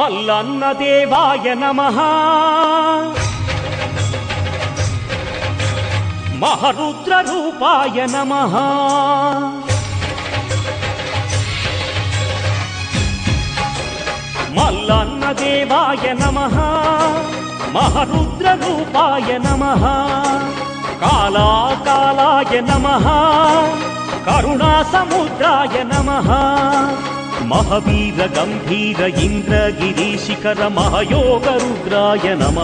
మల్లన్న దేవాయ నమ. మహరుద్ర రూపాయ నమ. మల్లన్న దేవాయ నమ. మహరుద్ర రూపాయ నమ. కాళాకాలాయ నమ. కరుణా సముద్రాయ నమ. మహవీర గంభీర ఇంద్రగిరీశిఖర మహయోగ రుద్రాయ నమ.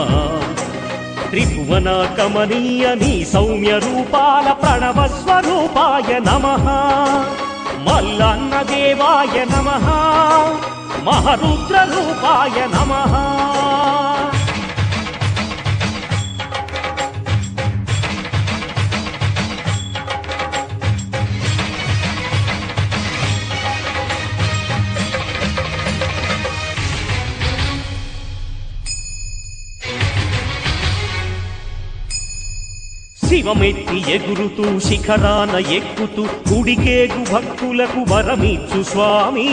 త్రిభువన కమనీయ నీ సౌమ్య రూపాల ప్రణవ స్వరూపాయ నమ. మల్లన్న దేవాయ నమ. మహరుద్ర రూపాయ నమ. శివమెత్తి ఎగురుతూ శిఖరాన ఎక్కుతూ గుడికేగు భక్తులకు వరమిచ్చు స్వామి.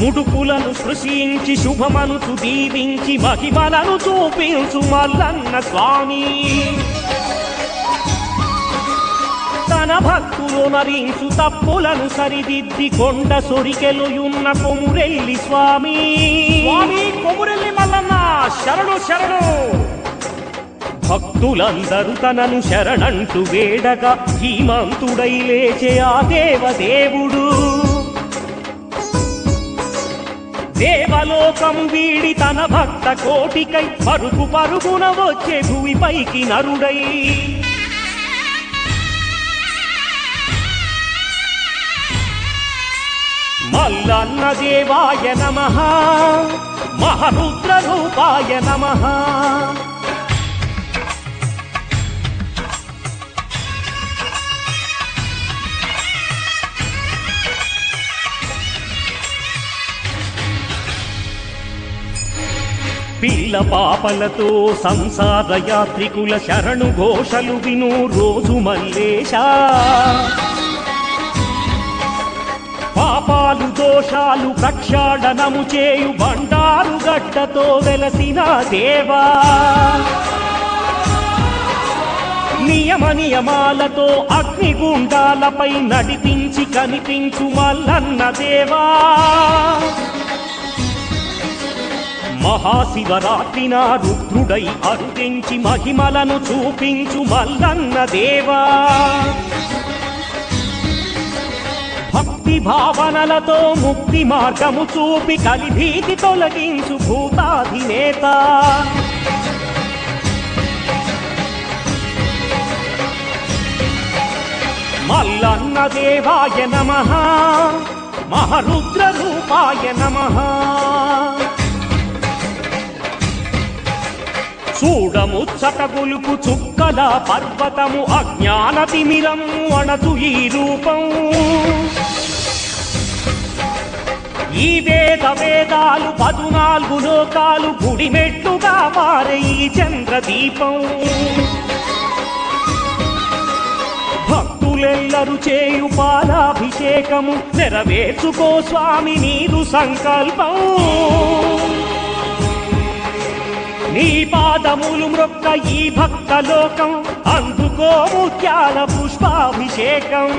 ముడుపులను సృశించి శుభమనుచు దీవించి మహిమలను చూపించు మల్లన్న స్వామి. తన భక్తులు నరించు తప్పులను సరిదిద్ది కొండ సొరికెలుయున్న కొమురెల్లి స్వామి కొమురెల్లి మల్లన్న శరణు శరణు. భక్తులందరూ తనను శరణంటూ వేడగా ధీమంతుడై లేచే ఆ దేవదేవుడు. దేవలోకం వీడి తన భక్త కోటికై పరుగు పరుగున వచ్చే భూమిపైకి నరుడై. మల్లన్న దేవాయ నమ మహరుద్ర రూపాయ నమ. పిల్ల పాపలతో సంసార యాత్రికుల శరణు ఘోషలు విను రోజు మల్లేశ. పాపాలు దోషాలు ప్రక్షాళనము చేయు బండారు గట్టతో వెలసిన దేవా. నియమ నియమాలతో అగ్నిగుండాలపై నడిపించి కనిపించు మల్లన్న దేవా. మహాశివరాత్రి నా రుద్రుడై అరుదించి మహిమలను చూపించు మల్లన్న దేవా. భక్తి భావనలతో ముక్తి మార్గము చూపి కలిభీతి తొలగించు భూతాధినేత. మల్లన్న దేవాయ నమ మహరుద్ర రూపాయ నమ. చూడముచ్చట గొలుపు చుక్కల పర్వతము అజ్ఞాన తిమిరము అణచు ఈ రూపం. ఈ వేద వేదాలు పదునాలుగు లోకాలు గుడిమెట్లుగా మారే ఈ చంద్రదీపం. భక్తులెల్లరు చేయు పాలాభిషేకము నెరవేర్చుకో స్వామి నీరు సంకల్పం. పాదములు మ్రొక్క ఈ భక్త లోకం. అందుకో ముత్యాల పుష్పాభిషేకం.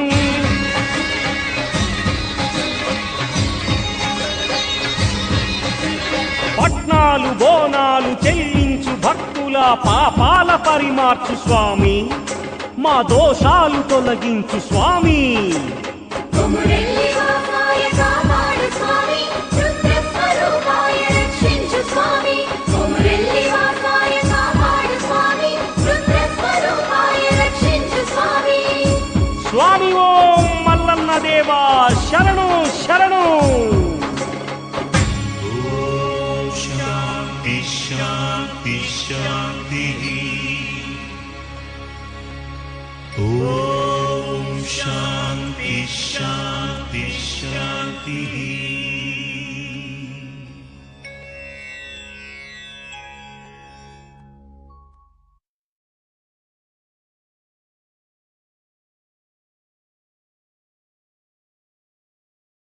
పట్నాలు బోనాలు చెల్లించు భక్తుల పాపాల పరిమార్చు స్వామి. మా దోషాలు తొలగించు స్వామి. शिवा शरणु शरणु! शान्ति शान्ति शान्तिः। ॐ शान्ति शान्ति शान्तिः।